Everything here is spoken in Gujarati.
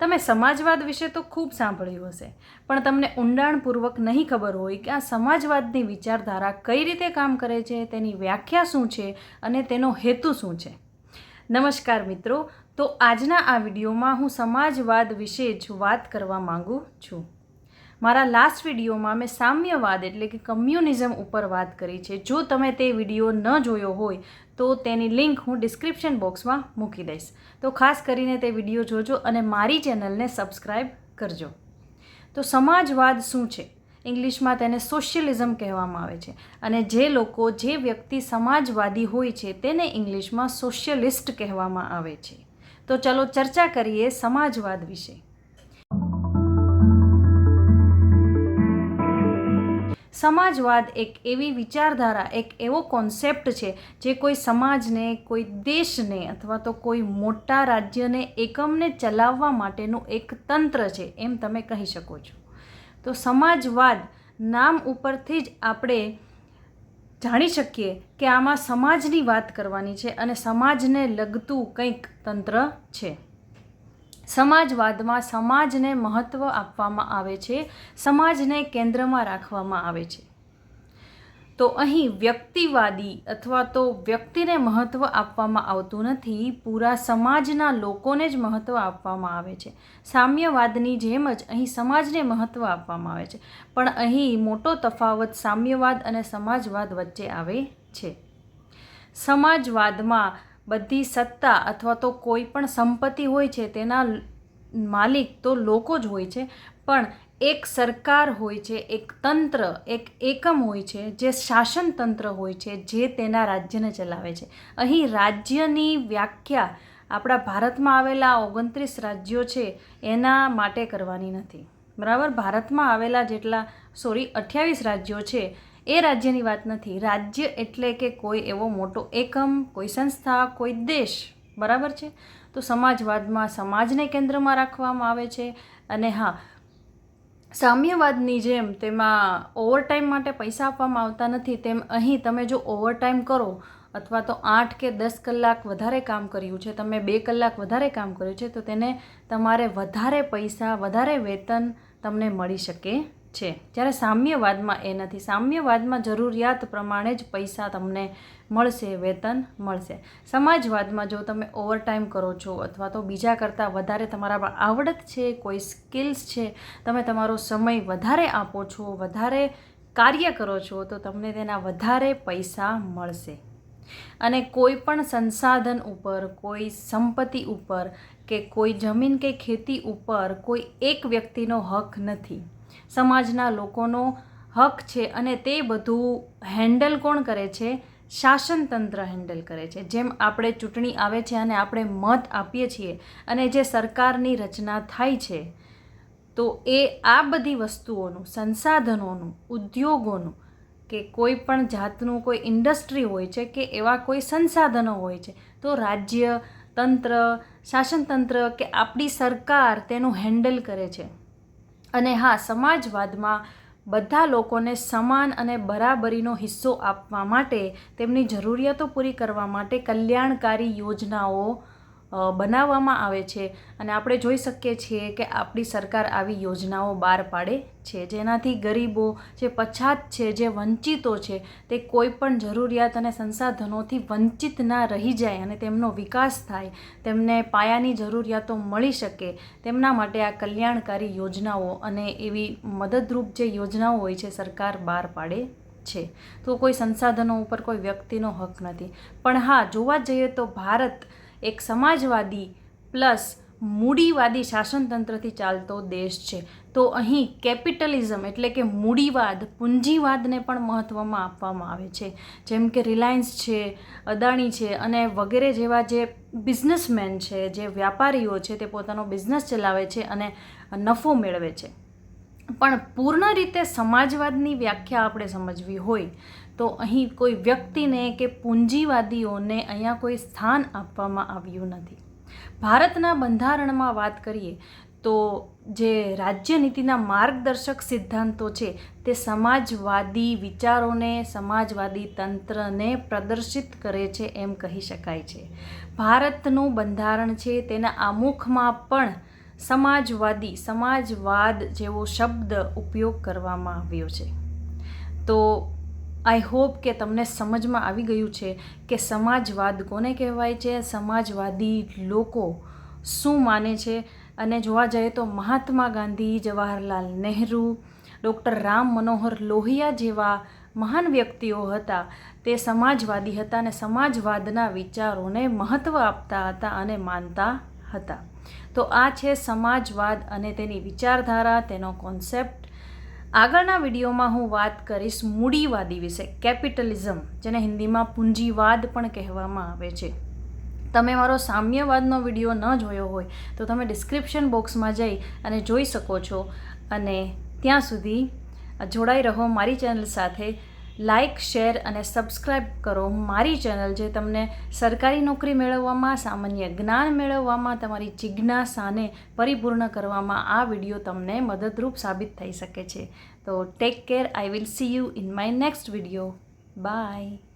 તમે સમાજવાદ વિશે તો ખૂબ સાંભળ્યું હશે, પણ તમને ઊંડાણપૂર્વક નહીં ખબર હોય કે આ સમાજવાદની વિચારધારા કઈ રીતે કામ કરે છે, તેની વ્યાખ્યા શું છે અને તેનો હેતુ શું છે. નમસ્કાર મિત્રો, તો આજના આ વિડીયોમાં હું સમાજવાદ વિશે જ વાત કરવા માગું છું. મારા લાસ્ટ વિડીયોમાં મેં સામ્યવાદ એટલે કે કમ્યુનિઝમ ઉપર વાત કરી છે. જો તમે તે વીડિયો ન જોયો હોય, તો તેની લિંક હું ડિસ્ક્રિપ્શન બોક્સમાં મૂકી દઈશ. તો ખાસ કરીને તે વીડિયો જોજો અને મારી ચેનલને સબસ્ક્રાઈબ કરજો. તો સમાજવાદ શું છે? ઇંગ્લિશમાં તેને સોશિયલિઝમ કહેવામાં આવે છે. અને જે લોકો, જે વ્યક્તિ સમાજવાદી હોય છે, તેને ઇંગ્લિશમાં સોશિયલિસ્ટ કહેવામાં આવે છે. તો ચલો ચર્ચા કરીએ સમાજવાદ વિશે. સમાજવાદ એક એવી વિચારધારા, એક એવો કોન્સેપ્ટ છે જે કોઈ સમાજને, કોઈ દેશને અથવા તો કોઈ મોટા રાજ્યને એકમને ચલાવવા માટેનું એક તંત્ર છે એમ તમે કહી શકો છો. તો સમાજવાદ નામ ઉપરથી જ આપણે જાણી શકીએ કે આમાં સમાજની વાત કરવાની છે અને સમાજને લગતું કંઈક તંત્ર છે. સમાજવાદમાં સમાજને મહત્ત્વ આપવામાં આવે છે, સમાજને કેન્દ્રમાં રાખવામાં આવે છે. તો અહીં વ્યક્તિવાદી અથવા તો વ્યક્તિને મહત્ત્વ આપવામાં આવતું નથી, પૂરા સમાજના લોકોને જ મહત્ત્વ આપવામાં આવે છે. સામ્યવાદની જેમ જ અહીં સમાજને મહત્ત્વ આપવામાં આવે છે. પણ અહીં મોટો તફાવત સામ્યવાદ અને સમાજવાદ વચ્ચે આવે છે. સમાજવાદમાં બધી સત્તા અથવા તો કોઈ પણ સંપત્તિ હોય છે, તેના માલિક તો લોકો જ હોય છે. પણ એક સરકાર હોય છે, એક તંત્ર, એક એકમ હોય છે, જે શાસન તંત્ર હોય છે, જે તેના રાજ્યને ચલાવે છે. અહીં રાજ્યની વ્યાખ્યા આપણા ભારતમાં આવેલા ઓગણત્રીસ રાજ્યો છે, એના માટે કરવાની નથી. બરાબર? ભારતમાં આવેલા જેટલા સોરી અઠ્યાવીસ રાજ્યો છે એ રાજ્યની વાત નથી. રાજ્ય એટલે કે કોઈ એવો મોટો એકમ, કોઈ સંસ્થા, કોઈ દેશ. બરાબર છે? તો સમાજવાદમાં સમાજને કેન્દ્રમાં રાખવામાં આવે છે. અને હા, સામ્યવાદની જેમ તેમાં ઓવરટાઈમ માટે પૈસા આપવામાં આવતા નથી, તેમ અહીં તમે જો ઓવરટાઈમ કરો, અથવા તો આઠ કે દસ કલાક વધારે કામ કર્યું છે, તમે બે કલાક વધારે કામ કર્યું છે, તો તેને તમારે વધારે પૈસા, વધારે વેતન તમને મળી શકે છે. જ્યારે સામ્યવાદમાં એ નથી. સામ્યવાદમાં જરૂરિયાત પ્રમાણે જ પૈસા તમને મળશે, વેતન મળશે. સમાજવાદમાં જો તમે ઓવરટાઈમ કરો છો અથવા તો બીજા કરતાં વધારે તમારામાં આવડત છે, કોઈ સ્કિલ્સ છે, તમે તમારો સમય વધારે આપો છો, વધારે કાર્ય કરો છો, તો તમને તેના વધારે પૈસા મળશે. અને કોઈ પણ સંસાધન ઉપર, કોઈ સંપત્તિ ઉપર કે કોઈ જમીન કે ખેતી ઉપર કોઈ એક વ્યક્તિનો હક નથી. સમાજના લોકોનો હક છે અને તે બધું હેન્ડલ કોણ કરે છે? શાસનતંત્ર હેન્ડલ કરે છે. જેમ આપણે ચૂંટણી આવે છે અને આપણે મત આપીએ છીએ અને જે સરકારની રચના થાય છે, તો એ આ બધી વસ્તુઓનું, સંસાધનોનું, ઉદ્યોગોનું કે કોઈ પણ જાતનું કોઈ ઇન્ડસ્ટ્રી હોય છે કે એવા કોઈ સંસાધનો હોય છે, તો રાજ્ય તંત્ર શાસનતંત્ર કે આપણી સરકાર તેનું હેન્ડલ કરે છે. અને હા, સમાજવાદમાં બધા લોકોને સમાન અને બરાબરીનો હિસ્સો આપવા માટે તેમની જરૂરિયાતો પૂરી કરવા માટે કલ્યાણકારી યોજનાઓ બનાવવામાં આવે છે. અને આપણે જોઈ શકીએ છીએ કે આપણી સરકાર આવી યોજનાઓ બહાર પાડે છે. જેનાથી ગરીબો જે પછાત છે, જે વંચિતો છે, તે કોઈ પણ જરૂરિયાત અને સંસાધનોથી વંચિત ના રહી જાય અને તેમનો વિકાસ થાય. તેમને પાયાની જરૂરિયાતો મળી શકે. તેમના માટે આ કલ્યાણકારી યોજનાઓ અને એવી મદદરૂપ જે યોજનાઓ હોય છે, સરકાર બહાર પાડે છે. તો કોઈ સંસાધનો ઉપર કોઈ વ્યક્તિનો હક નથી. પણ હા, જોવા જઈએ તો ભારત એક સમાજવાદી પ્લસ મૂડીવાદી શાસનતંત્રથી ચાલતો દેશ છે. તો અહીં કેપિટલિઝમ એટલે કે મૂડીવાદ, પૂંજીવાદને પણ મહત્ત્વમાં આપવામાં આવે છે. જેમ કે રિલાયન્સ છે, અદાણી છે અને વગેરે જેવા જે બિઝનેસમેન છે, જે વ્યાપારીઓ છે તે પોતાનો બિઝનેસ ચલાવે છે અને નફો મેળવે છે. પણ પૂર્ણ રીતે સમાજવાદની વ્યાખ્યા આપણે સમજવી હોય, તો અહીં કોઈ વ્યક્તિને કે પૂંજીવાદીઓને અહીંયા કોઈ સ્થાન આપવામાં આવ્યું નથી. ભારતના બંધારણમાં વાત કરીએ, તો જે રાજ્યનીતિના માર્ગદર્શક સિદ્ધાંતો છે, તે સમાજવાદી વિચારોને, સમાજવાદી તંત્રને પ્રદર્શિત કરે છે એમ કહી શકાય છે. ભારતનું બંધારણ છે, તેના આમુખમાં પણ સમાજવાદી, સમાજવાદ જેવો શબ્દ ઉપયોગ કરવામાં આવ્યો છે. તો આઈ હોપ કે તમને સમજમાં આવી ગયું છે કે સમાજવાદ કોને કહેવાય છે, સમાજવાદી લોકો શું માને છે? અને જોવા જઈએ તો મહાત્મા ગાંધી, જવાહરલાલ નહેરુ, ડૉક્ટર રામ મનોહર લોહિયા જેવા મહાન વ્યક્તિઓ હતા. તે સમાજવાદી હતા અને સમાજવાદના વિચારોને મહત્ત્વ આપતા હતા અને માનતા હતા. તો આ છે સમાજવાદ અને તેની વિચારધારા, તેનો કોન્સેપ્ટ આગળના વિડીયોમાં હું વાત કરીશ મૂડીવાદી વિશે કેપિટલિઝમ જેને હિન્દીમાં પૂંજીવાદ પણ કહેવામાં આવે છે. તમે મારો સામ્યવાદનો વીડિયો ન જોયો હોય, તો તમે ડિસ્ક્રિપ્શન બોક્સમાં જઈ અને જોઈ શકો છો. અને ત્યાં સુધી જોડાઈ રહો મારી ચેનલ સાથે. લાઇક શેર અને સબસ્ક્રાઈબ કરો મારી ચેનલ જે તમને સરકારી નોકરી મેળવવામાં, સામાન્ય જ્ઞાન મેળવવામાં, તમારી જિજ્ઞાસાને પરિપૂર્ણ કરવામાં આ વીડિયો તમને મદદરૂપ સાબિત થઈ શકે છે. તો take care I will see you in my next video bye